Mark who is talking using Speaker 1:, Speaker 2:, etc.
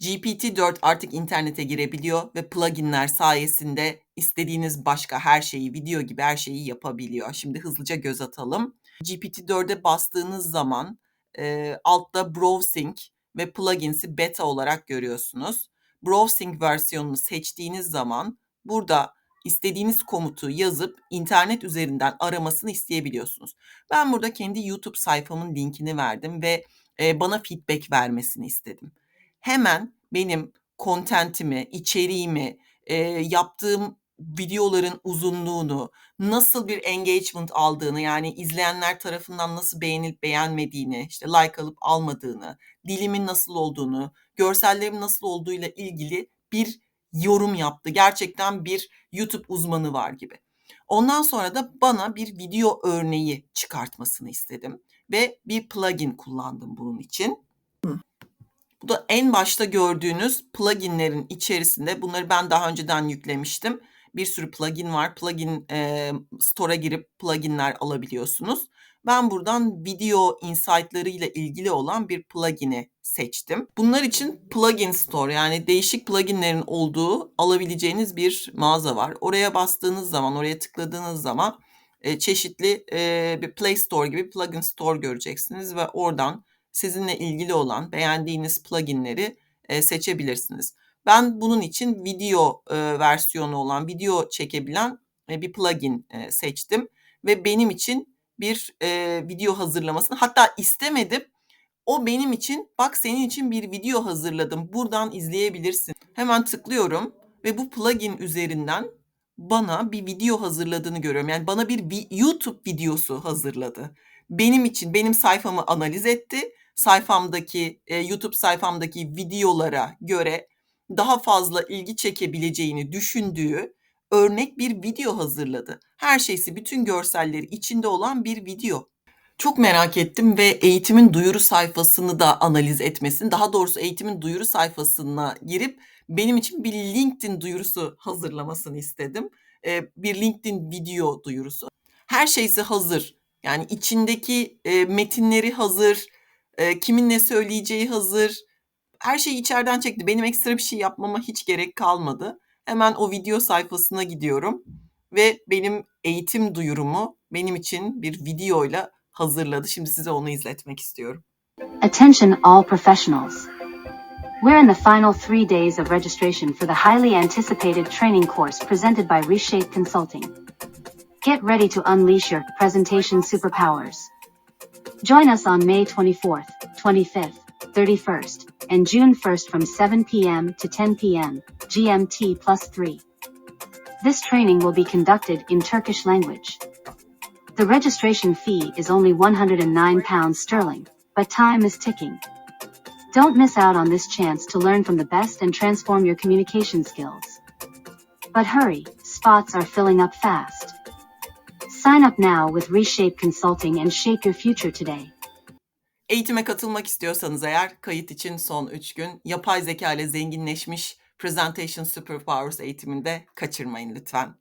Speaker 1: GPT-4 artık internete girebiliyor ve pluginler sayesinde istediğiniz başka her şeyi, video gibi her şeyi yapabiliyor. Şimdi hızlıca göz atalım. GPT-4'e bastığınız zaman e, altta Browsing ve Plugins'i beta olarak görüyorsunuz. Browsing versiyonunu seçtiğiniz zaman burada istediğiniz komutu yazıp internet üzerinden aramasını isteyebiliyorsunuz. Ben burada kendi YouTube sayfamın linkini verdim ve e, bana feedback vermesini istedim. Hemen benim kontentimi, içeriğimi, e, yaptığım videoların uzunluğunu, nasıl bir engagement aldığını yani izleyenler tarafından nasıl beğenilip beğenmediğini, işte like alıp almadığını, dilimin nasıl olduğunu, görsellerimin nasıl olduğuyla ilgili bir yorum yaptı. Gerçekten bir YouTube uzmanı var gibi. Ondan sonra da bana bir video örneği çıkartmasını istedim ve bir plugin kullandım bunun için. Bu da en başta gördüğünüz pluginlerin içerisinde bunları ben daha önceden yüklemiştim. Bir sürü plugin var. Plugin e, store'a girip pluginler alabiliyorsunuz. Ben buradan video insight'ları ile ilgili olan bir plugin'i seçtim. Bunlar için plugin store yani değişik pluginlerin olduğu alabileceğiniz bir mağaza var. Oraya bastığınız zaman, oraya tıkladığınız zaman e, çeşitli e, bir Play Store gibi plugin store göreceksiniz ve oradan sizinle ilgili olan beğendiğiniz pluginleri e, seçebilirsiniz. Ben bunun için video e, versiyonu olan, video çekebilen e, bir plugin seçtim ve benim için bir video hazırlamasını hatta istemedim. O benim için bak senin için bir video hazırladım. Buradan izleyebilirsin. Hemen tıklıyorum ve bu plugin üzerinden bana bir video hazırladığını görüyorum. Yani bana bir YouTube videosu hazırladı. Benim için benim sayfamı analiz etti. Sayfamdaki e, YouTube sayfamdaki videolara göre daha fazla ilgi çekebileceğini düşündüğü örnek bir video hazırladı. Her şeysi bütün görselleri içinde olan bir video. Çok merak ettim ve eğitimin duyuru sayfasını da analiz etmesini, daha doğrusu eğitimin duyuru sayfasına girip benim için bir LinkedIn duyurusu hazırlamasını istedim. Ee, bir LinkedIn video duyurusu. Her şeysi hazır. Yani içindeki e, metinleri hazır, e, kimin ne söyleyeceği hazır. Her şeyi içeriden çekti. Benim ekstra bir şey yapmama hiç gerek kalmadı. Hemen o video sayfasına gidiyorum ve benim eğitim duyurumu benim için bir videoyla hazırladı. Şimdi size onu izletmek istiyorum.
Speaker 2: Attention all professionals. We're in the final three days of registration for the highly anticipated training course presented by Reshape Consulting. Get ready to unleash your presentation superpowers. Join us on May 24th, 25th, 31st, and June 1st from 7 p.m. to 10 p.m. GMT plus 3. This training will be conducted in Turkish language. The registration fee is only 109 pounds sterling, but time is ticking. Don't miss out on this chance to learn from the best and transform your communication skills. But hurry, spots are filling up fast. Sign up now with Reshape Consulting and shape your future today.
Speaker 1: Eğitime katılmak istiyorsanız eğer kayıt için son 3 gün yapay zeka ile zenginleşmiş Presentation Superpowers eğitiminde kaçırmayın lütfen.